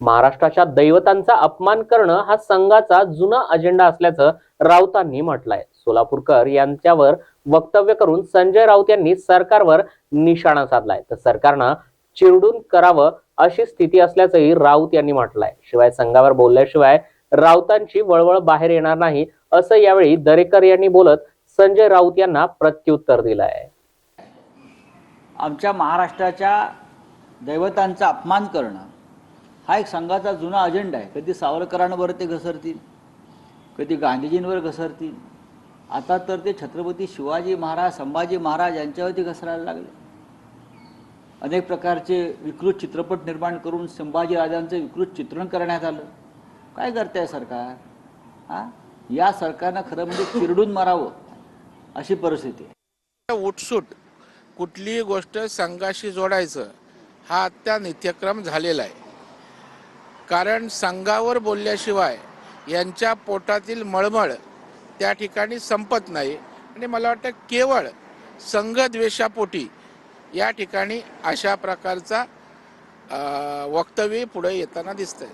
महाराष्ट्राच्या दैवतांचा अपमान करणं हा संघाचा जुना अजेंडा असल्याचं राऊतांनी म्हटलंय. सोलापूरकर यांच्यावर वक्तव्य करून संजय राऊत यांनी सरकारवर निशाणा साधलाय. तर सरकारनं चिरडून करावं अशी स्थिती असल्याचंही राऊत यांनी म्हटलंय. शिवाय संघावर बोलल्याशिवाय राऊतांची वळवळ बाहेर येणार नाही असं यावेळी दरेकर यांनी बोलत संजय राऊत यांना प्रत्युत्तर दिलंय. आमच्या महाराष्ट्राच्या दैवतांचा अपमान करणं हा एक संघाचा जुना अजेंडा आहे. कधी सावरकरांवर ते घसरतील कधी गांधीजींवर घसरतील. आता तर ते छत्रपती शिवाजी महाराज संभाजी महाराज यांच्यावरती घसरायला लागले. अनेक प्रकारचे विकृत चित्रपट निर्माण करून संभाजी राजांचं विकृत चित्रण करण्यात आलं. काय करते सरकार? हां? या सरकारनं खरं म्हणजे चिरडून मारावं अशी परिस्थिती उठसूट कुठलीही गोष्ट संघाशी जोडायचं हा त्या नित्यक्रम झालेला आहे. कारण संघावर बोलल्याशिवाय यांच्या पोटातील मळमळ त्या ठिकाणी संपत नाही. आणि मला वाटतं केवळ संघद्वेषापोटी या ठिकाणी अशा प्रकारचा वक्तव्य पुढे येताना दिसतंय.